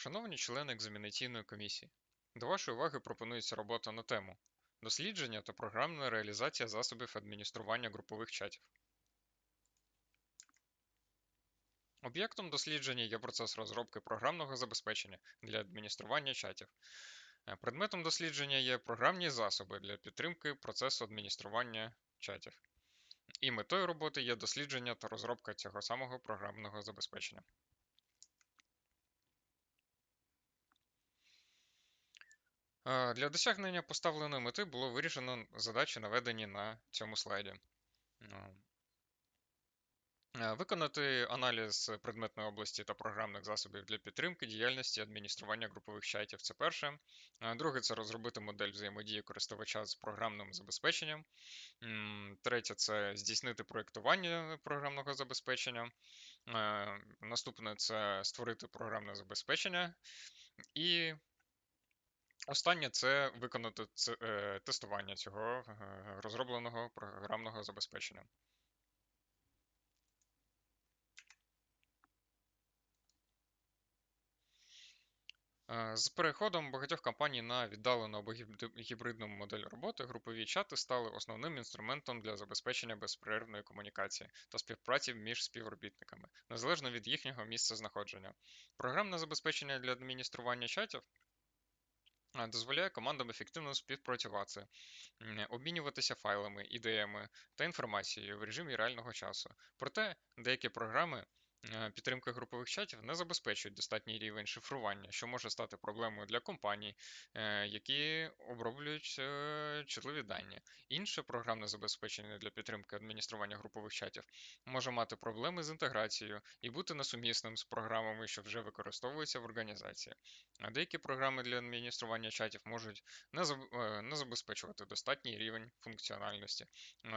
Шановні члени екзаменаційної комісії, до вашої уваги пропонується робота на тему дослідження та програмна реалізація засобів адміністрування групових чатів. Об'єктом дослідження є процес розробки програмного забезпечення для адміністрування чатів. Е, Предметом дослідження є програмні засоби для підтримки процесу адміністрування чатів. І метою роботи є дослідження та розробка цього самого програмного забезпечення. Е, Для досягнення поставленої мети було вирішено задачі, наведені на цьому слайді. Е, е, Виконати аналіз предметної області та програмних засобів для підтримки діяльності адміністрування групових чатів це перше. Друге це розробити модель взаємодії користувача з програмним забезпеченням. Третє це здійснити проєктування програмного забезпечення. Наступне це створити програмне забезпечення. І Останнє це виконати е, тестування цього е, розробленого програмного забезпечення. Е, З переходом багатьох компаній на віддалену або гібриди- гібридну модель роботи, групові чати стали основним інструментом для забезпечення безперервної комунікації та співпраці між співробітниками, незалежно від їхнього місця знаходження. Програмне забезпечення для адміністрування чатів дозволяє командам ефективно співпрацювати, обмінюватися файлами, ідеями та інформацією в режимі реального часу. Проте деякі програми е, підтримки групових чатів не забезпечують достатній рівень шифрування, що може стати проблемою для компаній, е, які оброблюють е, чутливі дані. Інше програмне забезпечення для підтримки адміністрування групових чатів може мати проблеми з інтеграцією і бути несумісним з програмами, що вже використовуються в організації. А Деякі програми для адміністрування чатів можуть не, заб- не забезпечувати достатній рівень функціональності.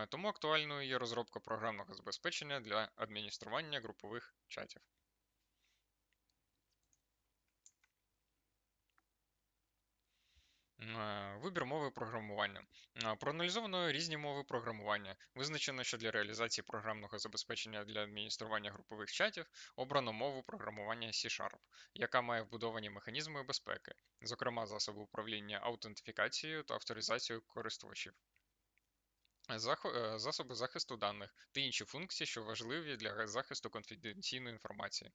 Тому актуальною є розробка програмного забезпечення для адміністрування групових чатів. Е, Вибір мови програмування. Е, Проаналізовано різні мови програмування. Визначено, що для реалізації програмного забезпечення для адміністрування групових чатів обрано мову програмування C-Sharp, яка має вбудовані механізми безпеки, зокрема засоби управління аутентифікацією та авторизацією користувачів. Е, Засоби захисту даних та інші функції, що важливі для захисту конфіденційної інформації,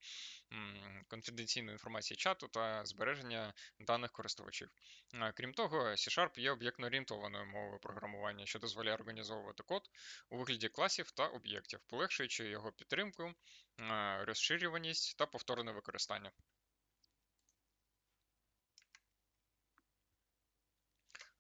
конфіденційної інформації чату та збереження даних користувачів. Е, Крім того, C-Sharp є об'єктно-орієнтованою мовою програмування, що дозволяє організовувати код у вигляді класів та об'єктів, полегшуючи його підтримку, е, розширюваність та повторне використання.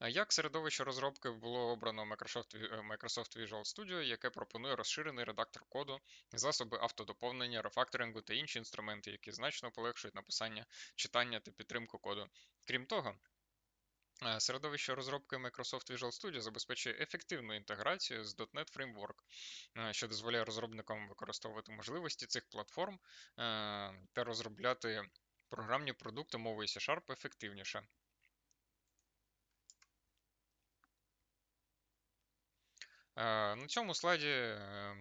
Як середовище розробки було обрано Microsoft, е, Microsoft Visual Studio, яке пропонує розширений редактор коду, засоби автодоповнення, рефакторингу та інші інструменти, які значно полегшують написання, читання та підтримку коду. Крім того, е, середовище розробки Microsoft Visual Studio забезпечує ефективну інтеграцію з .NET Framework, е, що дозволяє розробникам використовувати можливості цих платформ та розробляти програмні продукти мовою C-Sharp ефективніше. На цьому слайді е,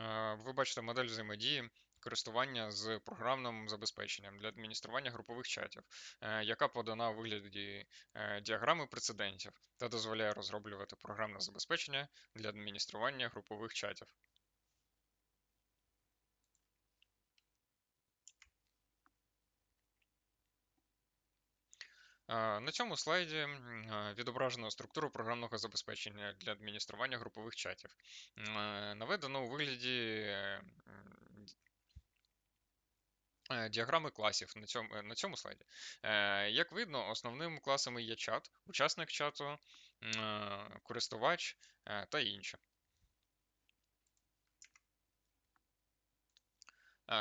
е, ви бачите модель взаємодії користування з програмним забезпеченням для адміністрування групових чатів, е, яка подана у вигляді е, діаграми прецедентів та дозволяє розроблювати програмне забезпечення для адміністрування групових чатів. На цьому слайді відображено структуру програмного забезпечення для адміністрування групових чатів. Наведено у вигляді е, е, діаграми класів на цьому, е, на цьому слайді. Як видно, основними класами є чат, учасник чату, користувач та інші.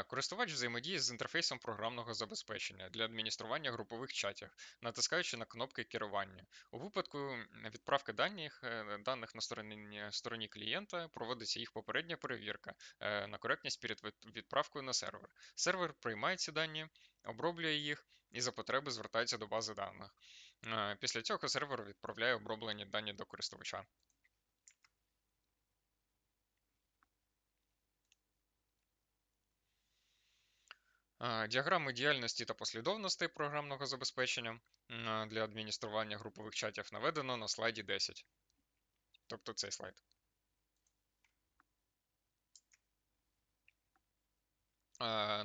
Користувач взаємодіє з інтерфейсом програмного забезпечення для адміністрування групових чатів, натискаючи на кнопки керування. У випадку відправки даних, е, даних на стороні, стороні клієнта проводиться їх попередня перевірка е, на коректність перед відправкою на сервер. Сервер приймає ці дані, оброблює їх і за потреби звертається до бази даних. Е, Після цього сервер відправляє оброблені дані до користувача. Діаграми діяльності та послідовностей програмного забезпечення для адміністрування групових чатів наведено на слайді 10. Тобто цей слайд.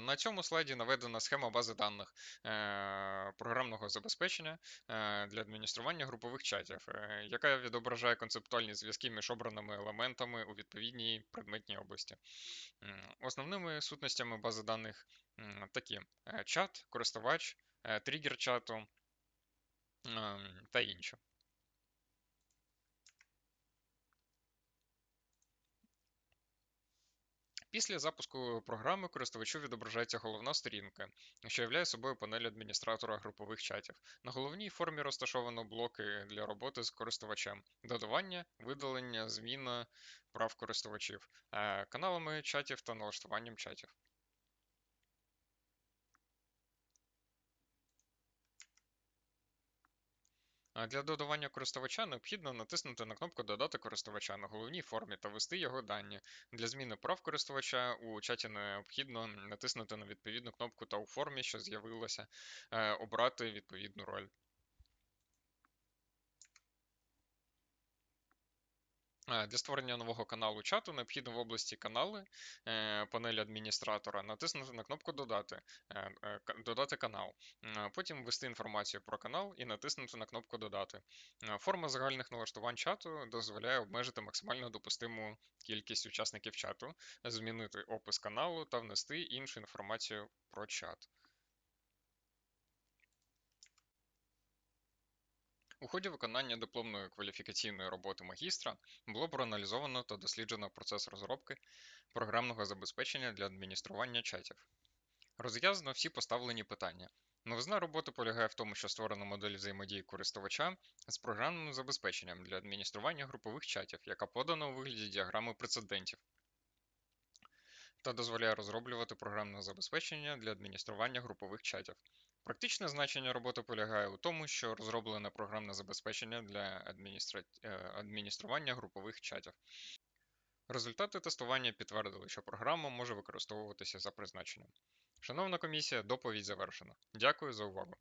На цьому слайді наведена схема бази даних е, програмного забезпечення е, для адміністрування групових чатів, е, яка відображає концептуальні зв'язки між обраними елементами у відповідній предметній області. Основними сутностями бази даних такі: чат, користувач, тригер чату та інші. Після запуску програми користувачу відображається головна сторінка, що являє собою панель адміністратора групових чатів. На головній формі розташовано блоки для роботи з користувачем, додавання, видалення, зміна прав користувачів, е, каналами чатів та налаштуванням чатів. Для додавання користувача необхідно натиснути на кнопку Додати користувача на головній формі та ввести його дані. Для зміни прав користувача у чаті необхідно натиснути на відповідну кнопку та у формі, що з'явилася, е, обрати відповідну роль. Для створення нового каналу чату необхідно в області канали е, панелі адміністратора натиснути на кнопку Додати е, додати канал. Потім ввести інформацію про канал і натиснути на кнопку Додати. Форма загальних налаштувань чату дозволяє обмежити максимально допустиму кількість учасників чату, змінити опис каналу та внести іншу інформацію про чат. У ході виконання дипломної кваліфікаційної роботи магістра було проаналізовано та досліджено процес розробки програмного забезпечення для адміністрування чатів. Розв'язано всі поставлені питання. Новизна роботи полягає в тому, що створено модель взаємодії користувача з програмним забезпеченням для адміністрування групових чатів, яка подана у вигляді діаграми прецедентів та дозволяє розроблювати програмне забезпечення для адміністрування групових чатів. Практичне значення роботи полягає у тому, що розроблене програмне забезпечення для адміністра... Е, адміністрування групових чатів. Результати тестування підтвердили, що програма може використовуватися за призначенням. Шановна комісія, доповідь завершена. Дякую за увагу.